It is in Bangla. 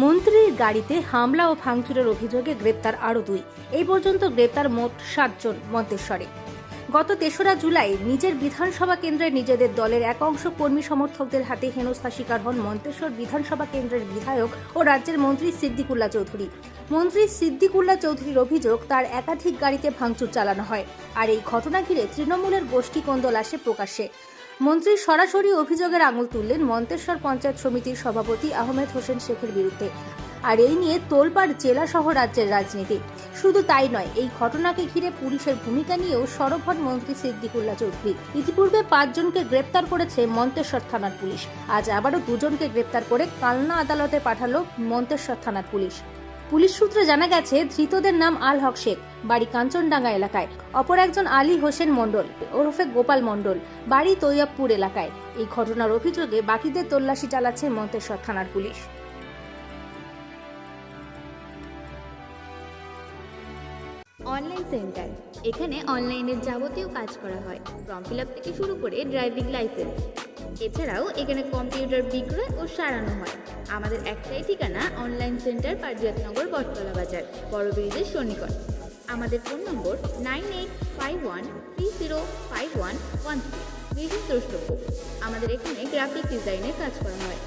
মন্ত্রীর গাড়িতে হামলা ও ভাঙচুরের অভিযোগে গ্রেপ্তার আরও দুই। এই পর্যন্ত গ্রেপ্তার মোট সাতজন মন্তেশ্বরে। গত তেসরা জুলাই নিজের বিধানসভা কেন্দ্রে নিজেদের দলের এক অংশ কর্মী সমর্থকদের হাতে হেনস্থা শিকার হন মন্তেশ্বর বিধানসভা কেন্দ্রের বিধায়ক ও রাজ্যের মন্ত্রী সিদ্দিকুল্লা চৌধুরী। মন্ত্রী সিদ্দিকুল্লা চৌধুরীর অভিযোগ, তার একাধিক গাড়িতে ভাঙচুর চালানো হয় আর এই ঘটনা ঘিরে তৃণমূলের গোষ্ঠী কোন্দল আসে প্রকাশ্যে। মন্ত্রী সরাসরি অভিযোগের আঙুল তুললেন মন্তেশ্বর পঞ্চায়েত সমিতির সভাপতি আহমেদ হোসেন শেখের বিরুদ্ধে। আর এই নিয়ে তোলপাড় জেলা সহ রাজ্যের রাজনীতি। শুধু তাই নয়, এই ঘটনাকে ঘিরে পুলিশের ভূমিকা নিয়েও সরব হন মন্ত্রী সিদ্দিকুল্লা চৌধুরী। ইতিপূর্বে পাঁচজনকে গ্রেপ্তার করেছে মন্তেশ্বর থানার পুলিশ। আজ আবারও দুজনকে গ্রেপ্তার করে কালনা আদালতে পাঠালো মন্তেশ্বর থানার পুলিশ। পুলিশ সূত্রে জানা গেছে, ধৃতদের নাম আল হক শেখ, বাড়ি কাঞ্চনডাঙ্গা এলাকায়। অপর একজন আলী হোসেন মণ্ডল, ওরফে গোপাল মণ্ডল, বাড়ি তৈয়াবপুর এলাকায়। এই ঘটনার অভিযোগে বাকিদের তল্লাশি চালাচ্ছে মন্তেশ্বর থানার পুলিশ। অনলাইন সেন্টার, এখানে অনলাইনের যাবতীয় কাজ করা হয়, ফর্ম ফিল আপ থেকে শুরু করে ড্রাইভিং লাইসেন্স। এছাড়াও এখানে কম্পিউটার বিক্রয় ও সারানো হয়। আমাদের একটাই ঠিকানা অনলাইন সেন্টার পারজিয়াতনগর বটতলা বাজার, বড় ব্রিজের সন্নিকট। আমাদের phone number nine eight five one three zero five one one three আমাদের এখানে গ্রাফিক ডিজাইনের কাজ করা হয়।